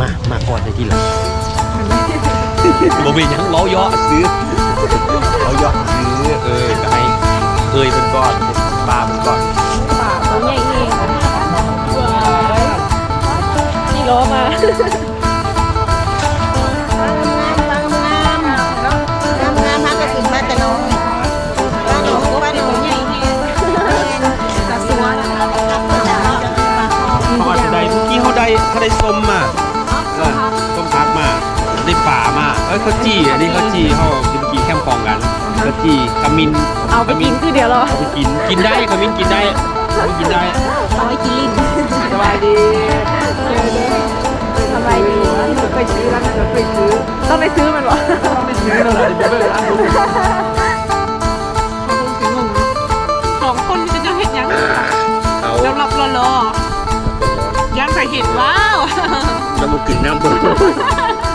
มา มาก่อนในที่หลังบ่เป็นหยังเมาเยาะซื้อเมาเยาะซื้อเออก็ให้เอ้ยเป็นก่อนปลาเป็นก่อนป่าตัวใหญ่เองนี่ล้อมางามงามงามงามฮะก็ขึ้นมาแต่น้องป้าหนูป้าหนูใหญ่แฮงตาสวยเขาอาจจะได้เมื่อกี้เขาได้เขาได้ส้มมา อ้ยเขาจี้อันนี้เขาจี้เขากินกีแคมป์ฟองกันเขาจี้ขมิ้นเอาไปขกิมิ้นคือเดี๋ยวเหรอเอาไปกินกินได้ขมิ้นกินได้เอาไปกินได้เอาไว้กินลิ้นสบายดีสบายดีเคยซื้อร้านนั้นเคยซื้อต้องไปซื้อมันเหรอไม่ซื้อแล้วเหรอเดี๋ยวไปร้านนู้นสองคนจะจะเห็นยังเอารับรับรอรอยังใส่เห็นว้าวแล้วมันกลิ่นน้ำ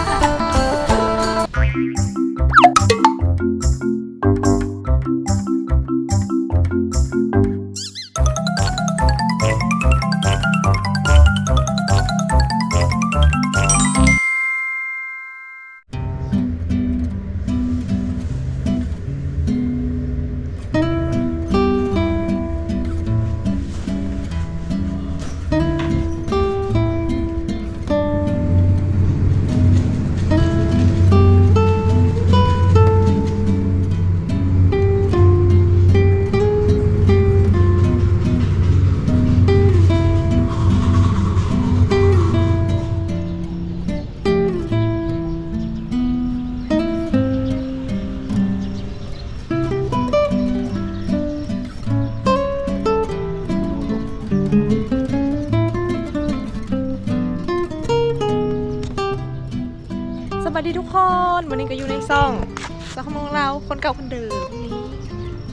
ก่าคนเดิมนี่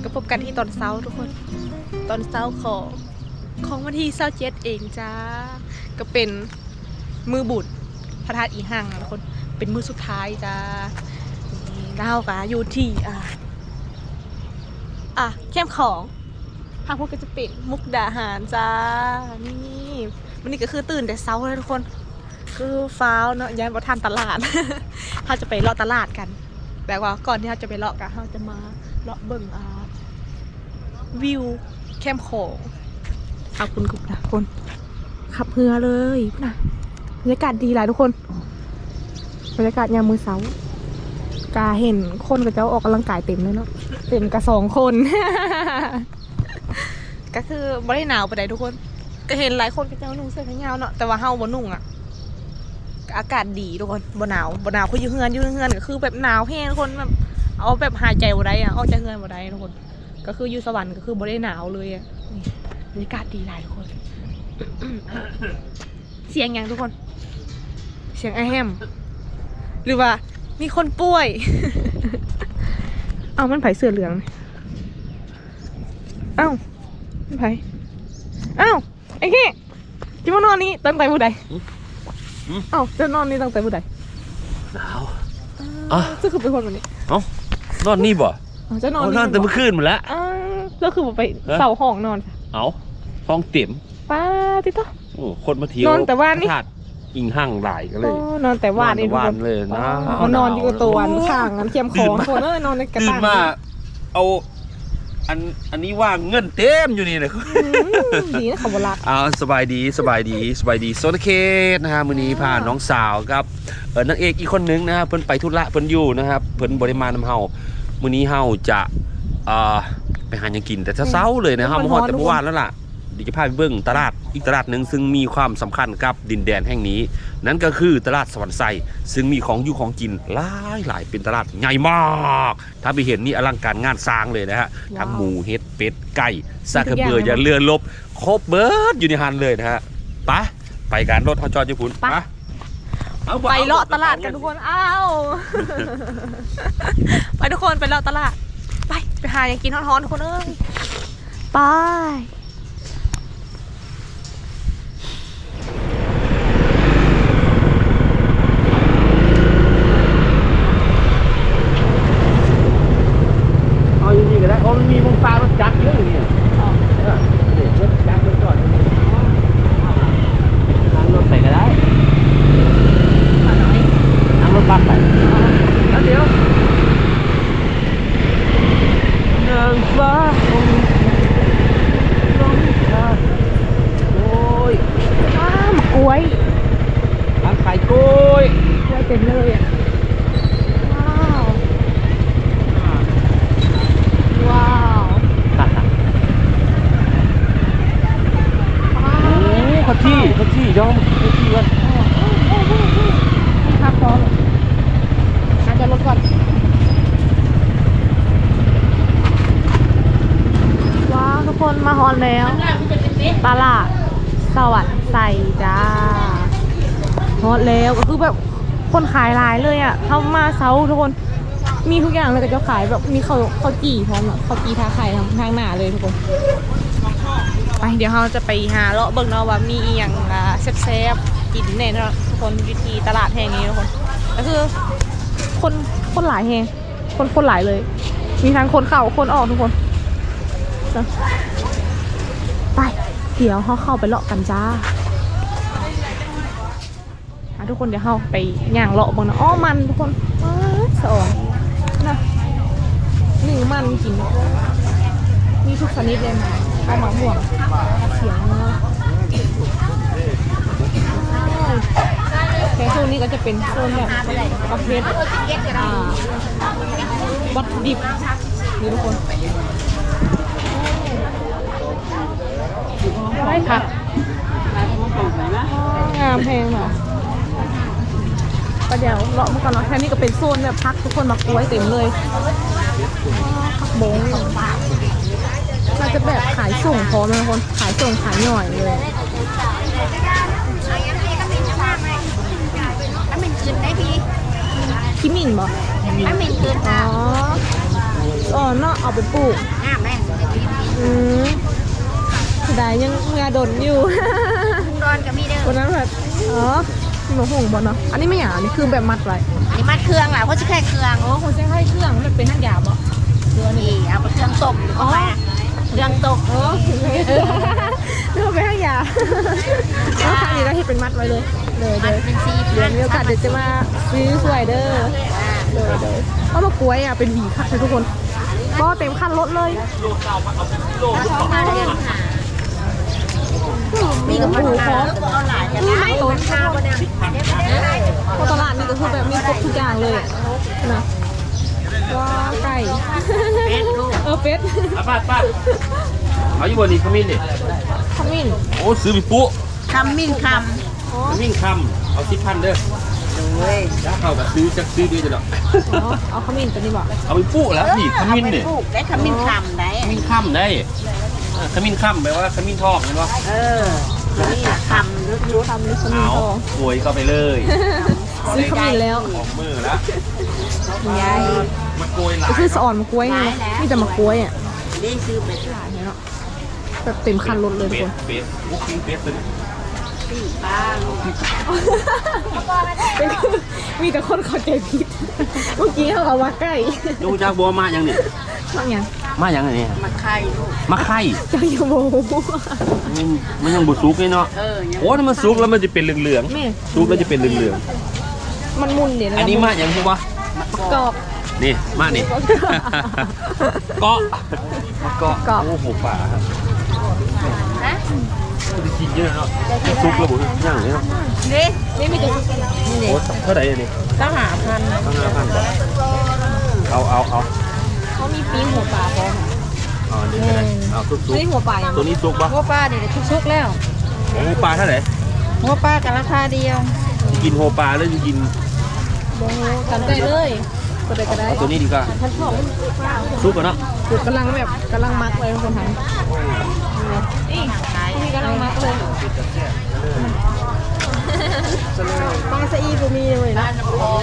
ก็พบกันที่ตอนเช้าทุกคน ตอนเช้าของของวันที่เช้าเจ็ดเองจ้า ก็เป็นมือบุตรพระธาตุอีหังทุกคน เป็นมือสุดท้ายจ้านี่ากะอยู่ที่อ่าอะเข้มของทางพวกก็จะเป็นมุกดาหารจ้า นี่วันนี้ก็คือตื่นแต่เช้าเลยทุกคน คือฟ้าวเนาะย้ายมาทานตลาดเขาจะไปเลาะตลาดกัน แต่ว่าก่อนที่เขาจะไปเลาะกันเขาจะมาเลาะเบิ่งอาวิวแคมป์โขงเอาคุณกุบนะคนขับเรือเลยนะบรรยากาศดีหลายทุกคนบรรยากาศยามมือเสาร์กาเห็นคนกับเจ้าออกกำลังกายเต็มเลยเนาะเต็มกับสองคน ก็คือไม่ได้หนาวไปไหนใดทุกคน ก็เห็นหลายคนกับเจ้านุ่งเสื้อแขนยาวเนาะแต่ว่าเฮาบ่นุ่งอะ อากาศดีทุกคนบ่หนาวบ่หนาวคืออยู่เฮือนอยู่เฮือนก็คือแบบหนาวแห้งทุกคนแบบเอาแบบหายใจบ่ได้อะออกจากเฮือนบ่ได้ทุกคน ก็คืออยู่สวรรค์ก็คือบ่ได้หนาวเลยอะบรรยากาศดีหลายทุกคน เสียงยังทุกคน เสียงไอแฮมหรือว่า มีคนป่วย เอามันไผเสื้อเหลือง เอ้ามันไผเอ้าไอ้แค่จิมานอนนี่ตั้งแต่ผู้ใด เอ้าจะนอนนี่ตั้งแต่เมื่อใดหนาว อะ จะคือเป็นคนแบบนี้นอนนี่บ่อ๋อจะนอนเอานอนแต่เมื่อคืนหมดแล้วอ่าก็คือบอกไปเอ๊ะเสาห้องนอนค่ะเอาห้องเต็มป้าติโต้ โอ้คนมาเที่ยวนอนแต่ว่านนี่ พระธตุอิงห้างหลายก็เลยโอ้นอนแต่ว่านนนี่แต่ทุกว่านคนเลยนะ อ๋อนอนอยู่กับตัวข้างกันเทียมของคนเอ้ยนอนในกระตื่นตังมา เอา อันอันนี้ว่างเงินเต็มอยู่นี่เลยอืมดีนะเขาบรักเอาสบายดีสบายดีสบายดีโซนเคสนะฮะมื้อนี้พาน้องสาวครับเออนางเอกอีกคนนึงนะฮะเพิ่นไปธุระเพิ่นอยู่นะครับเพิ่นบ่ได้มานำเฮามื้อนี้เฮาจะเอ่อไปหาหยังกินแต่เช้าๆเลยนะเฮามาฮอดแต่เมื่อวานแล้วล่ะเดี๋ยวจะพาไปเบิ่งตลาดอีกตลาดหนึงซึ่งมีความสำคัญกับดินแดนแห่งนี้ นั่นก็คือตลาดสวรรค์ไซซึ่งมีของอยู่ของกินหลายหลายเป็นตลาดใหญ่มาก ถ้าไปเห็นนี่อลังการงานสร้างเลยนะฮะทั้งหมูเห็ดเป็ดไก่ซากกระเบืออย่าเรือลบครบเบิร์ดอยู่ในฮันเลยนะฮะไปะไปกันรถฮอจอญี่ปุ่นไปเอาบ่ไปเลาะอตลาดกันทุกคนอ้าวไปทุกคนไปเลาะตลาด ไปไปหาอย่างกินฮ้อนๆทุกคนเอ้ยไป เอาจริงๆก็ได้โอ้มันมีวงฟ้ารถจักรเยอะอยู่เนี่ยเออเดี๋ยวรถจักรรถจอดอยู่นี่ทางรถใส่ก็ได้ ต็มเลยอะ ว้าว ว้าว โอ้เขาที่เขาที่ย่อมเขาที่กัน ครับพร้อมอาจจะลดก่อน ว้าวทุกคนมาฮอนแล้ว ตลาดสวัสดิ์ใส่จ้าฮอตแล้วก็คือแบบ คนขายหลายเลยอะเข้ามาเซาทุกคนมีทุกอย่างเลยแต่จะขายแบบมีเข้าวข้าวจี่พร้อมอะข้าวจี่ทาไข่ทางทางหน้าเลยทุกคนไปเดี๋ยวเราจะไปหาเลาะเบิ่งเนาะว่ามีอหย่างแซ่บๆกินแน่เนาะทุกคนวิธีตลาดแห่งนี้ทุกคนก็คือ คนคนหลายแห่งคนคนหลายเลย มีทั้งคนเข้าคนออกทุกคนไปเดี๋ยวเขาเข้าไปเลาะกันจ้า ทุกคนเดี๋ยวเขาไปย่างเลาะบ้างนะอ้อมันทุกคนสอ่อนะหนึ่งมันกินมีทุกชนิดเลยนะเอามาห่วงเสียงเนะแต่โซนนี้ก็จะเป็นโซนแบบประเภทวัตถุดิบนี่ทุกคนได้ค่ะงามแพงเหรอ ประเดี๋ยวเลาะมาก่อนเนาะแค่นี้ก็เป็นโซนแบบพักทุกคนมากล้วยเต็มเลยพักบงเราจะแบบขายส่งพร้อมเลยนะคนขายส่งขายหน่อยเลยถ้าเป็นคืนได้พี่คิมินบอกถ้าเป็นคืนอ๋ออ๋อเนาะเอาไปปลูกห้าแม่อืมเสียดายยังเงาดนอยู่ร้อนก็มีเด้อวันนั้นแบบอ๋อ หนูหงบอเนาะอันนี้ไม่อย่างอันนี้คือแบบมัดไว้อันนี้มัดเครื่องล่ะเพราะจะแค่เครื่องอ๋อคุณใช้ให้เครื่องมันเป็นทั้งหยาบอะเรือนี่เอาไปเครื่องตกอ๋อเครื่องตกอ๋อเรื่องไปทั้งหยาบแล้วครั้งนี้เราที่เป็นมัดไว้เลย เลยมัเลดยเป็นซีเดี๋ยวมีโอกาสเดี๋ยวจะมาซื้อสวยเด้อเดยเดยเพราะมากล้วยอะเป็นหวีคักเลยทุกคนก็เต็มคันรถเลย มาเดือนหา มีกระปูพร้อมเอาหลายจะมีได้ไม่ต้นข้าวเนี่ยเพราะตลาดนี่ก็คือแบบมีครบทุกอย่างเลยอะนะว้าไก่เออเป็ดอะป้าป้าเอาอยู่บนนี้ขมิ้นดิขมิ้นโอ้ซื้อไปปุ๊คำมิ่งคอ๋อขมิ้นคำเอาสิบพันเด้อำเลยถ้าเข้ากับซื้อจะซื้อด้วยจะดอกอ๋อเอาขมิ้นตัวนี้บอกเอาไปปุ๊แล้วนี่ขมิ้นดิปลูกได้ขมิ้นคำได้ขมิ้นค่ำได้ อะขมิ้นค่ำแปลว่าขมิ้นทองเห็นปะเออนี่คำลึกยุทำนี่ขมิ้นเอาทองโวยเข้าไปเลยซื้อขมิ้นแล้วออกมือแล้วใหญ่มันโกยหลาก็ยคือสะอ่อนมากล้วยไงมีแต่มากล้วยอะได้ซื้อไปเนี่ยเนาะแบบเต็มคันรถเลยทุกเป็คดนเป็ดบุกกิ้งเป็ดเลยสี่ป้าลูกเป็นมีแต่คนเข้าใจผิด เมื่อกี้เขาเอาว่าใกล้ดูจากบัวมายังเนี่ยบางอย่าง มายังไงเนี่ยมาไข่ลูก มาไข่จังอยู่โมมันมันยังบุสุกเลยเนาะเออยังโอ้ถ้ามันสุกแล้วมันจะเป็นเหลืองแม่ๆสุกแล้วจะเป็นเหลืองมันมุนเดี๋ยวๆอันนี้มาอย่างที่ว่ากรอบ นี่มานี่ เกาะมาเกาะเกาะ โอ้โหป่าครับฮะมันกินเยอะเนาะสุกแล้วบุย่างเลยเนาะนี่นี่มีแต่นี่โอ้เท่าไหร่อันนี่ต้องหาพันตั้งห้าพันเอาเอาเอา เขามีปีหัวปลาพร้อมเอาอันนี้ก็ได้เอาสุกนี่หัวปลายังๆตัวนี้สุกปะหัวป้าเนี่ยทุกๆแล้วโอ้ปลาเท่าไหร่หัวป้ากันราคาเดียวจะกินโฮปลาแล้วจะกินโบจำได้เลยก็ได้ก็ได้เอาตัวนี้ดีกว่าท่านชอบสุกกันเนาะถูกกำลังแบบกำลังมักเลยคนไทยนี่นี่กำลังมักเลย ปลาสะอีกูมีเลยนะ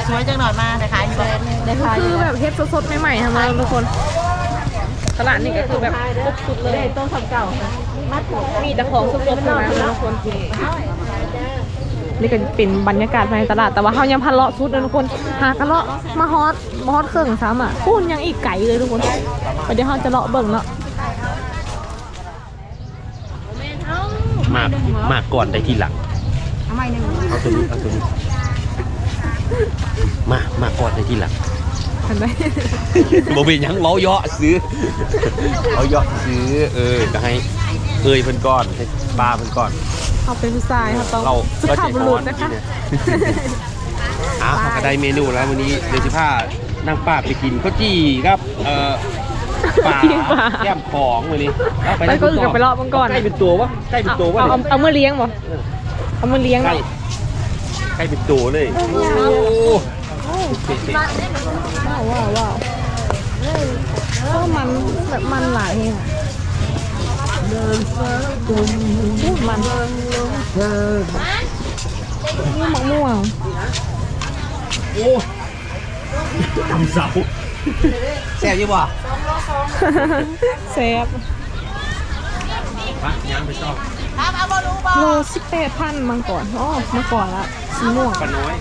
สวยจังหน่อยมาแต่ขายอยู่เลยได้ขายอคืยู่อแบบเฮ็ดสดๆใหม่ๆทำมาทุกคนตลาดนี่ก็คือแบบครบสุดเลยต้นทำเก่ามีแต่ของสดๆทั้งนั้นทุกคนนี่ก็เป็นบรรยากาศภายในตลาดแต่ว่าเขายังพันเลาะชุดเลยทุกคนหากระเลาะมาฮอตมาฮอตเครื่องซ้ำอะพูนยังอีกไก่เลยทุกคนเดี๋ยวเขาจะเลาะเบิ่งเนาะมากมากก่อนได้ทีหลังทำ ไมหนึ่งเอาตัวนี้เอาตัวนี้มามาก่อนได้ทีหลังเห็นไหมบ่เป็นหยังเมาเยาะซื้อเอาเยาะซื้อเออก็ให้เอ่ยเพิ่นก่อนให้ป้าเพิ่นก่อน เขาเป็นผู้ชายเขาต้องเราสุก็ภาพใจบุอ่รุอษนนะคะเนี่ยอ้าวก็ได้เมนูแล้ววันนี้เดี๋ยวจะพานั่งป้าไปกินข้าวจี้ครับเอ่อปลากินปลาแก้มของวันนี้เอาไปก็อื่นกันไปรอบมันก่อนใกล้เป็นตัววะใกล้เป็นตัววะเอาเอาเอามือเลี้ยงบ่ เอามือเลี้ยงใกล้บ่ใกล้เป็นตัวเลยโอ้เตะว้าวว้าวว้าวก็มันแบบมันหลายเองอะพูดมันนี่มะม่วงๆโอ้ทำเสาแซ่บยี่บ่แซ่บปะยังไปชอบ โลสิบแปดพันมังก่อนอ๋อมาก่อนละสีม่วงปลาน้อย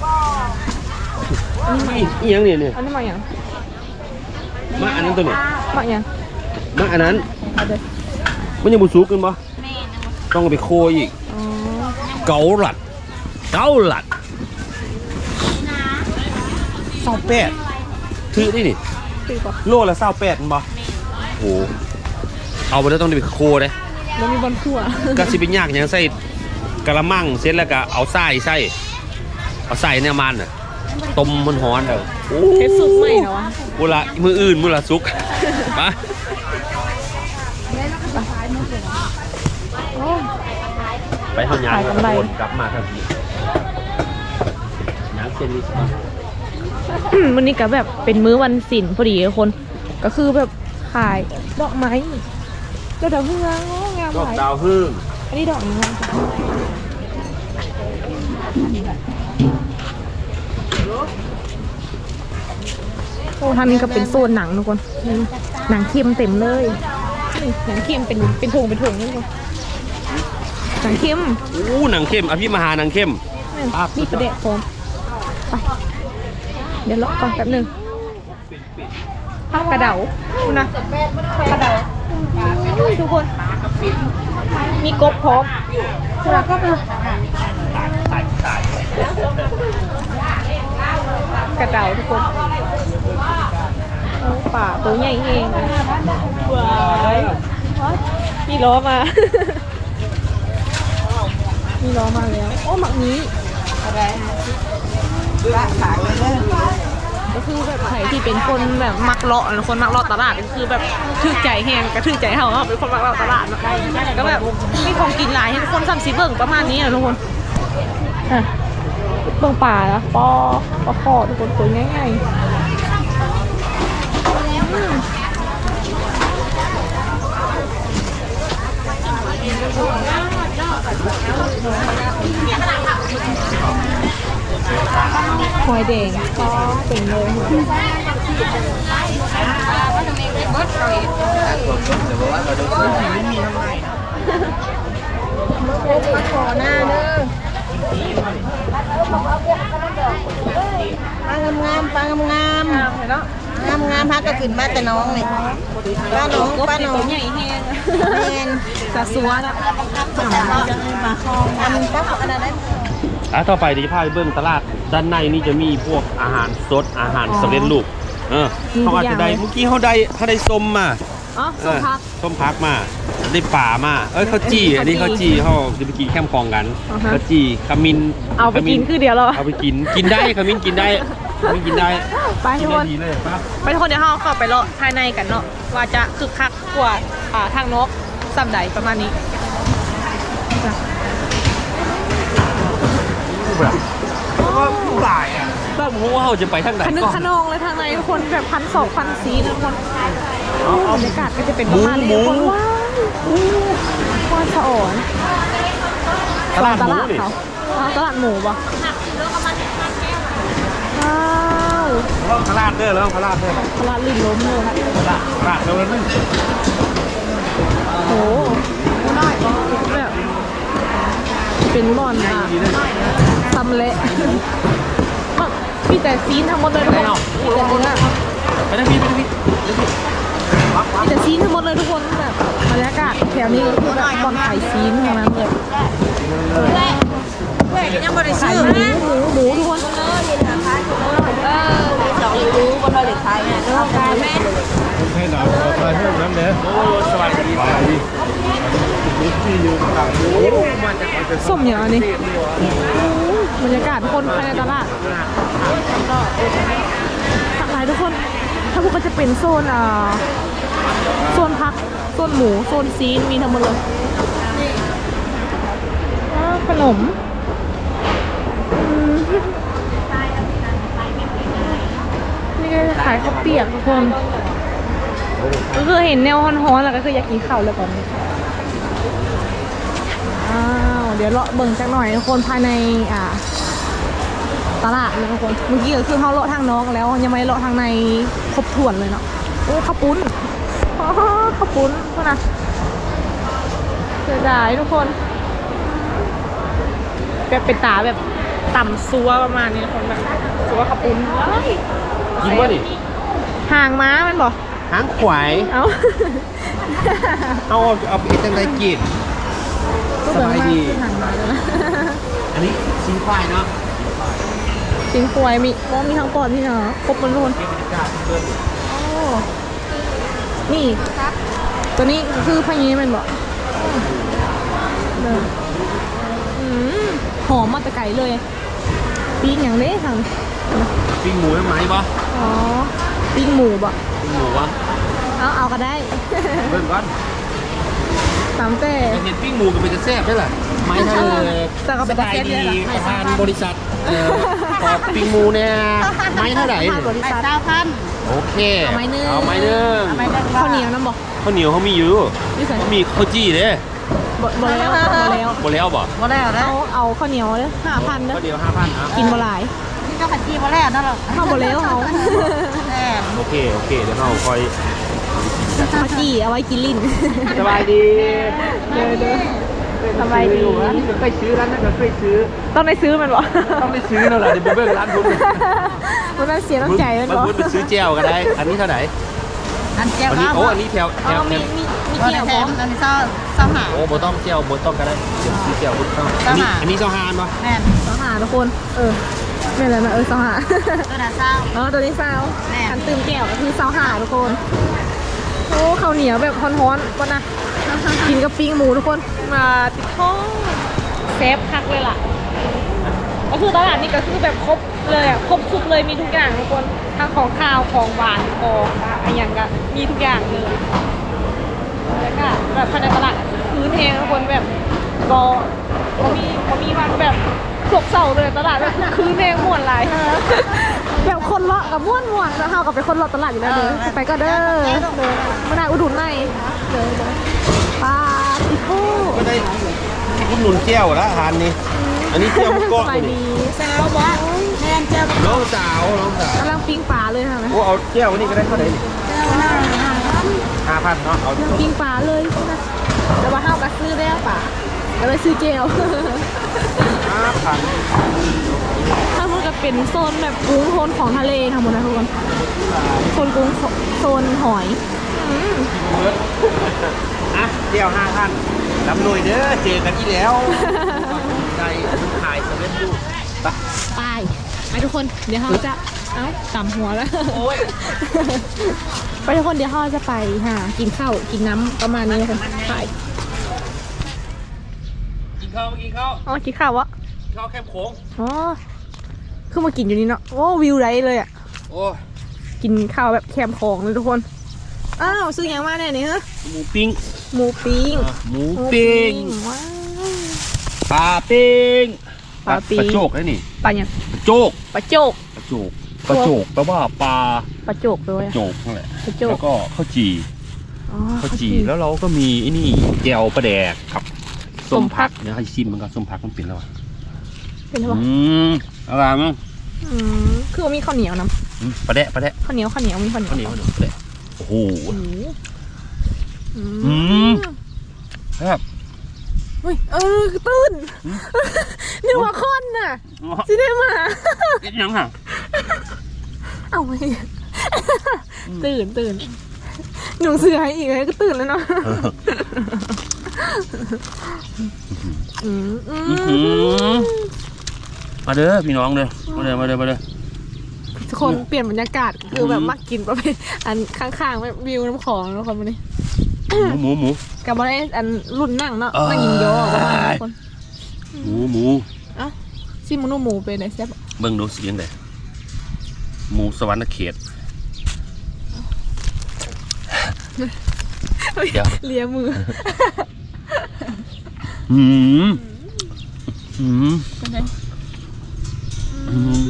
นี่อีหยังเนี่ยเนี่ยอันนี้มาอย่างมาอันนั้นตัวเนี่ยมาอย่างมาอันนั้นเอาเด้อมันยังบุสุกกันปะต้องเอาไปโคยอีกอ๋อเกาหลัด เกาหลัดเศร้าแปดถือได้นี่ตีก่อนโลละเศร้าแปดมันปะโอ้โหเอาไปแล้วต้องไปโคเลย แล้วมีบอลคั่วก็สิเป็นยากหยังใส่กะละมังเสร็จแล้วก็เอาไส้ใส่เอาใส่เนี่ยมันอะต้มมันฮ้อนเด้อโอ้เทสสุดใหม่นะวะมือละมืออื่นมือละซุกไปโอ้ไปเท่ายางขายกำไรวนกลับมาครับพี่ยางเส้นนี้สิวันนี้ก็แบบเป็นมื้อวันศิลป์พอดีทุกคน ก็คือแบบขายดอกไม้ดอกดาวเรืองโอ้งาม ดอกหลายดาวพึ่งอันนี้ดอกอะไรคะโอ้ทางนี้ก็เป็นโซนหนังทุกคนนี่หนังเค็มเต็มเลยนี่หนังเค็มเป็นเป็นถุงเป็นถุงนี่ทุกคนหนังเค็มอู้หนังเข้มอภิมหาหนังเข้มนี่ครับมีประเดะโฟมไป เดี๋ยวเลาะก่อนแป๊บหนึงภาพกระเดาดูนะกระเดาอุ้ย ทุกคน มีกบพร้อมแล้วก็เป็นกระเดาทุกคนโอ้ป่าตัวใหญ่เองว้ายมีล้อมา มีล้อมาแล้ว โอ้หมักนี้อะไรละขายเลยเด้อ ก็คือแบบใครที่เป็นคนแบบมักเลาะคนมักเลาะตลาดก็คือแบบถือใจแหงก็ถือใจเฮาเฮาเป็นคนมักเลาะตลาดนะก็แบบมีของกินหลายให้ทุกคนซ้ำซีเบิ่งประมาณนี้นะทุกคนอะเบิ่งป่าล้วปอปอคอทุกคนตัวง่ายๆ หอยแดงก็เป็นเลยมาขอหน้าเด้อปลางามๆปลางามงามงามงามพักก็ขึ้นมาแต่น้องนี่ป้าน้องป้าน้องใหญ่แห้งแม่นจะสวนะปลาคองอันป้าอันนั้น อะต่อไปเดี๋ยวจะพาไปเบิ่งตลาด ด้านในนี่จะมีพวกอาหารสดอาหารสำเร็จรูปเออเขาอาจจะได้เมื่อกี้เขาได้เขาได้ส้มมาอ๋อเอส้มอพักส้มพักมาได้ป่ามาเอ้ยข้าวจี้อันนี้ข้าวจี้เขาจะไปกินแคมป์คลองกันอ่าฮะ ข้าวจี้ขมิ้นเอาไปกินคือเดียวเราเอาไปกินกินได้ขมิ้นกินได้ขมิ้นกินได้ไปกิทุนกคได้น ดีเลยป่ะไปทุกคนเดี๋ยวเราเข้าไปเลาะภายในกันเนาะว่าจะคึกคักกว่าอ่าทางนกสัมใดประมาณนี้จ้ะ หลายอะบ้านผมว่าเขาจะไปทางไหนขนึกก่อนขนองเลยทางในทุกคนแบบพันสองพันสีนะทุกคนบรรยากาศก็จะเป็นหปมูระมาณหนี้มูทุกคนว้าวอู้ว้าวสะอ่อนตลาดหตมูลาดนี่เขาอ่าตลาดหมูปะว้าวเราตลาดเด้อแล้วตลาดเด้อตลาดลื่นล้มเลยค่ะตลาดตลาดเด้อแล้วนึงโหได้แบบ เป็นบ่อนอะทำเละแบบมีแต่ซีนทั้งหมดเลยทุกคนมีแต่เนื้อไปทางพี่ไปทางพี่มีแต่ซีนทั้งหมดเลยทุกคนแบบบรรยากาศแถวนี้ก็คือแบบบ่อนขายซีนทั้งนั้นเลยแม่ยังบ่ได้ขายซื้อหมูหมูทุกคนเออสองรู้บ่ได้ขายเนี่ยเด้องการแม่ให้หนาวขอทานให้น้ำเด้อโอ้สวัสดี ไปดิที่อยู่ต่างหู ส้มอย่างอันนี้โอ้ยบรรยากาศคนภายในตลาดก็ผักหลายทุกคน ถ้าพวกก็จะเป็นโซนอ่าโซนพัก โซนหมู โซนซีน มีทั้งหมดเลยขนมนี่ก็ขายข้าวเปียกทุกคนก็คือเห็นแนวฮ้อนๆแล้วก็คืออยากกินข้าวเลยก่อนนี้อ้าว เดี๋ยวเลาะเบิ่งจักหน่อยทุกคนภายในอ่าตลาดเลยทุกคนเมื่อกี้ก็คือเขาเลาะทางนอกแล้ว ยังไม่ได้เลาะทางในครบถ้วนเลยเนาะโอ้ข้าวปุ้นอ๋อข้าวปุ้นเท่านะเสียดายทุกคน แบบเป็นตาแบบต่ำซัวประมาณนี้ทุกคนแบบซัวข้าวปุ้นกินว่าดิห่างม้ามันบอกหางขวาย เอ้าเอาเอาไปจังไดกิน สบายดีห่างม้าเลยนะ อันนี้ซีควายเนาะสิงควยมีว่ามีทั้งปอดที่เนาะครบหมันทุกคนเก็บบรรยากาศเพิ่มโอ้นี่ ตัวนี้คือพะยีมันบอกเดินอืมหอมมาแต่ไก่เลยปีกอย่างเด้ทางปิ้งหมูได้ไหมบ่อ๋อปีกหมูบ่ปิ้งหมูวะเอาเอาก็ได้เบิ่งก่อน ตามแต่ เห็นปิ้งหมูก็เป็นจะแซ่บได้ล่ะไม้ทะเลแต่ก็เป็นสบายแซ่บดีเลยล่ะประธานบริษัทเอ่อขอปิ้งหมูเนี่ยไม้เท่าไหร่ผ่าบริไปษัท เก้าพันโอเคเอาไม้หนึ่ง เอาไม้หนึ่งเอาไม้ข้าวเหนียวน้ำบอกข้าวเหนียวเขามีอยู่นี่ใส่เขามีข้าวจี้เด้บ่บ่แล้วบ่แล้วบ่แล้วบ่บ่แล้วนะเอาเอาข้าวเหนียวเด้ห้าพันเด้อข้าวเดียวห้าพันอะกินบ่หลาย นี่ก็ขัดจีบ่แล้วนั่นหรอข้าวบ่แล้วเขาแหมโอเคโอเคเดี๋ยวเราคอย ข้าวจี่เอาไว้กินลิ้น สบายดีเด้อเด้อสบายดีเคยซื้อร้านนั้นก็เคยซื้อ ต้องได้ซื้อมันบ่ต้องได้ซื้อแล้วล่ะเดี๋ยวไปเบิ่งร้านทุนมันเสียน้ำใจมันบางบ่คนไปซื้อเจลก็ได้ อันนี้เท่าไหร่อันเจียวอันนี้โอ้อันนี้แถวแถวมีมีมีก็เกี่ยวแถมอันนี้เศร้าเศร้าหาโอ้โบต้องเจลโบต้องก็ได้เดี๋ยวซื้อเจลบุญเข้าอันนี้อันนี้เจ้าฮานปะแม่นสองหาทุกคน เออไม่เลยนะเออสองหาตัวน่ะเศร้าอ๋อตัวนี้ซาวแม่คันตื่มแก้วก็คือซาหาทุกคน ข้าวเหนียวแบบฮ้อนๆก่อนนะ กินกับปิ้งหมูทุกคน มาติดท้องเซฟคักเลยล่ะ ก็คือตลาดนี้ก็คือแบบครบเลยอะ ครบสุดเลยมีทุกอย่างทุกคน ทั้งของข้าว ของหวาน ของอะไรอย่างก็มีทุกอย่างเลย แล้วก็แบบภายในตลาดพื้นเองทุกคนแบบก็ก็มีก็มีวันแบบ สกเสาเลยตลาดแบบคืนเองม่วนหลายแบบคนเลาะกับม่วนม่วนแล้วเฮากับเป็นคนเลาะตลาดอยู่แล้วเด้อไปก็เด้อเด้อมาได้อุดหนุนหน่อยเด้อเด้อปลาติโก้ก็ได้คุณหนุนเจลแล้วฮานนี่อันนี้เจลมุกสเกาะบายนี่ดีสาวบ่แม่นเจียวน้องสาวน้องสาวกำลังปิ้งปลาเลยค่ะไหมโอ้เอาเจลนี่ก็ได้เท่าไหร่นี่ห้าพันเนาะเอาปิ้งปลาเลยนะแต่ว่าเฮาก็ซื้อแล้วป่ะ แล้วไปซื้อเจลห้าพันถ้ามันก็เป็นโซนแบบกุ้งโซนของทะเลทั้งหมดนะทุกคนโซนกุ้งโซนหอยอืมอะเจลห้าพันลำหน่วยเด้อเจอกันที่แล้วใจขายสำเร็จรูปไปไปไปทุกคนเดี๋ยวเราจะเอ้าต่ำหัวแล้วโอ้ยไปทุกคนเดี๋ยวเราจะไปหากินข้าวกินน้ำประมาณนี้ทุกคนไปกิ นข้าวกินข้าวอ๋อกินข้าววะกินข้าวแคบโค้งอ๋อคือมากินอยู่นี่เนาะโอ้วิวไรเลยอะโอ้กินข้าวแบบแคมป์ของเลยทุกคน อ้าวซื้อหยังมาเนี่ยนี่ฮะหมูปิ้งหมูปิ้งหมูปิ้งว้าวปลาปิ้งปลาปิ้งปลาโจกได้นี่ปลาหยังปลาโจกปลาโจกปลาโจกปลาโจกแปลว่าปลาปลาโจกด้วยโจกนั่นแหละปลาโจแล้กวก็ข้าวจี่อ๋อข้าวจี่แล้วเราก็มีไอ้นี่แจวปลาแดกกับ ส้ส้มมผัผักกเดี๋ยวให้ชิมมันก็ส้มผักมันเป็นแล้วอะเป็นไงอืวะมอะไรมั้งอืมคือว่ามีข้าวเหนียวนะอืมปลาแดะปลาแดะข้าวเหนียวข้าวเหนียวมีข้าวเหนียวข้าวเหนียวข้าวเหนียวปลาแดะโอ้โห โอ้โหอือืม มครับเฮ้ยเออตื่นนึกว่าคอนน่ะสิได้มา เอ็ดยังห่ะ เอาไปตื่นตื่นหนูเสือให้อีกเลยก็ตื่นแล้วเนาะอื มอือื้อหือมมาเด้อพี่น้องเด้อมาเด้อมาเด้อมาเด้อทุกคนเปลี่ยนบรรยากาศคือแบบมักกินประเภทอันข้างๆแบบวิวน้ำของแล้วคนมานี่หมูหมูหมูกับมาได้อันรุ่นนั่งเนาะเอ้ยนั่งยิงโยอประมาณนั้นทุกคนหมูหมูซิมโนหมูเป็นไหนแซ่บเบิ่งดูสิยังไงหมูสวรรค์เขตเดี๋ยวเลียมือ อืมอืมเป็นไงอืม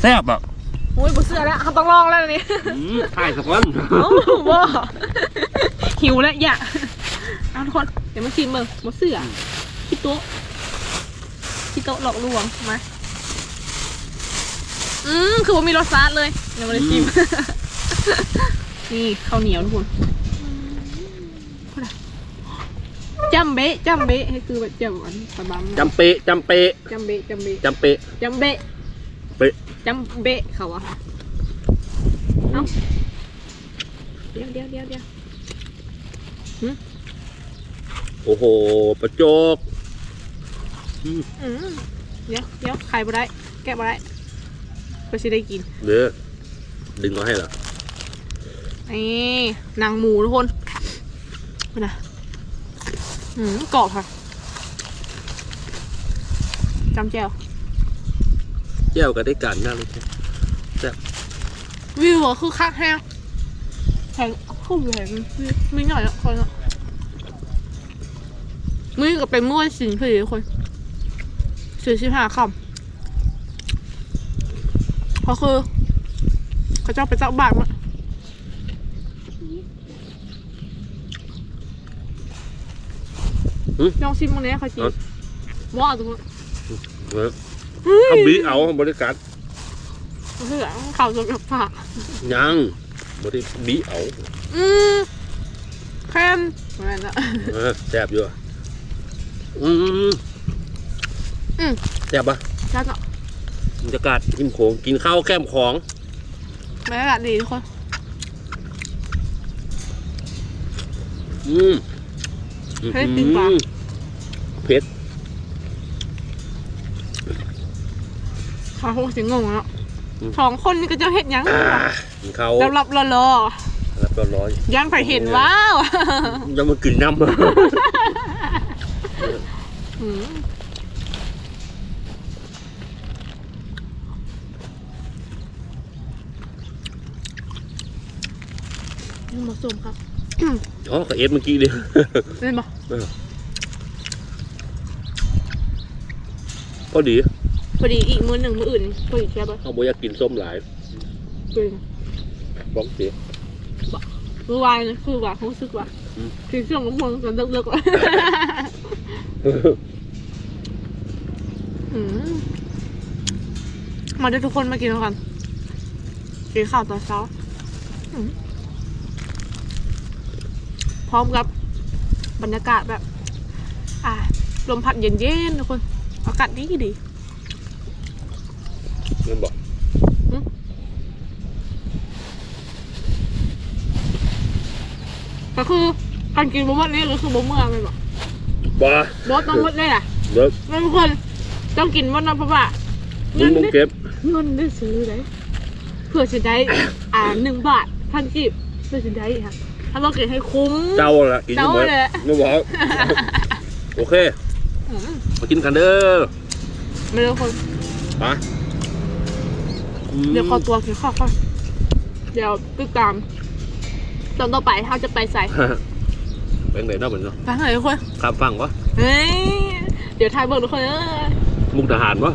แซ่บอะโอ้ยบ่เสื้อแล้วเขาต้องลองแล้วนี่อืมถ่ายสักวันเอ้าบ่หิวแล้วอย่าเอาทุกคนเดี๋ยวมาชิมเบิ่งบ่เสื้อพี่โต๊ะพี่โต๊ะหลอกลวงมาอืมคือว่ามีรสชาติเลยเดี๋ยวมาเลยชิมนี่ข้าวเหนียวทุกคน จำเบะจำเบะให้คือแบบจำอันสะบัมจำเปะจำเปะจำเบะจำเบะจำเปะจำเบะเปะจำเบะเขาอะเอ้าเดี๋ยวเดี๋ยวเดี๋ยวเดี๋ยวโอ้โหประโจกอืมเดี๋ยวเดี๋ยวใครบ่ได้ แกะบ่ได้ก็สิได้กิน เด้อดึงเขาให้เหรอนี่นางหมูทุกคนไปนะอืม กรอบค่ะจำแจวเจ้าก็ได้การน่าเลยแซ่บวิวอะคือคักแฮงแข็งคู่แข็งไม่หน่อยอะคนอะมือกับเป็นม้วนสินพอดีทุกคนสี่สิบห้าคำเพราะคือเขาเจ้าไปเจ้าบาทมา ลองชิมตรงนี้ค่ะจีว่าตรงนี้เออเอาบีเอาบริการเหลืองข่าวสดกับผักยังบริบีเอาอืมแค่นอะไรนะเออแซ่บอยู่อะอืมอืมแซ่บปะแล้วก็บรรยากาศริมโขงกินข้าวแก้มของบรรยากาศดีทุกคนอืม เฮ้ยจริงปะอืมเผ็ดเขาคงสิงงแล้วสองคนนี่ก็จะเห็นยังอ่ากินข้าวรับรับรอรอรับร้อนๆยังไปเห็นว้าวๆยังมากินน้ำอืมนี่เหมาะสมครับ อ๋อกับเอฟเมื่อกี้เลยเล่นปะพอดี พอดีอีกมือหนึ่งมืออื่นพอดีแค่ปะเอาบ่อยากกินส้มหลายเป็นบ้องเสียมือวายนะคือว่ารู้สึกว่าอืมคือช่วงของมึงกันเลิกๆว่ะอืมมาเดี๋ยวทุกคนมากินแล้วกันกินข้าวตอนเช้าอืม พร้อมกับบรรยากาศแบบ อ่าลมพัดเย็นๆทุกคน อากาศดีดีเงินบอกก็คือการกินบะหมี่นี่ก็คือบะหมี่อะไรแบบบ้าบอสต้องหมดเลยอะเลิกไม่ทุกคน ต้องกินวันนั้นเพราะว่ามึงมึงได้เก็บเงินได้ซื้อได้เพื่อจะได้อ่าหนึ่งบาทพันกีบเพื่อจะได้ค่ะ ถ้าเราเก็บให้คุ้ม เจ้าละกินเจ้าหมดเลยไม่บอกโอเค อืมมากินกันเด้อไม่รู้คน ไปอืมเดี๋ยวขอตัวกินข้าวก่อนเดี๋ยวติดตาม ตอนต่อไปเขาจะไปใส่เป็นไหนเนาะเหมือนเนาะไปไหนทุกคนข้ามฟังวะเฮ้ย เดี๋ยวทายเบิร์ทุกคนเออ มุกทหารวะ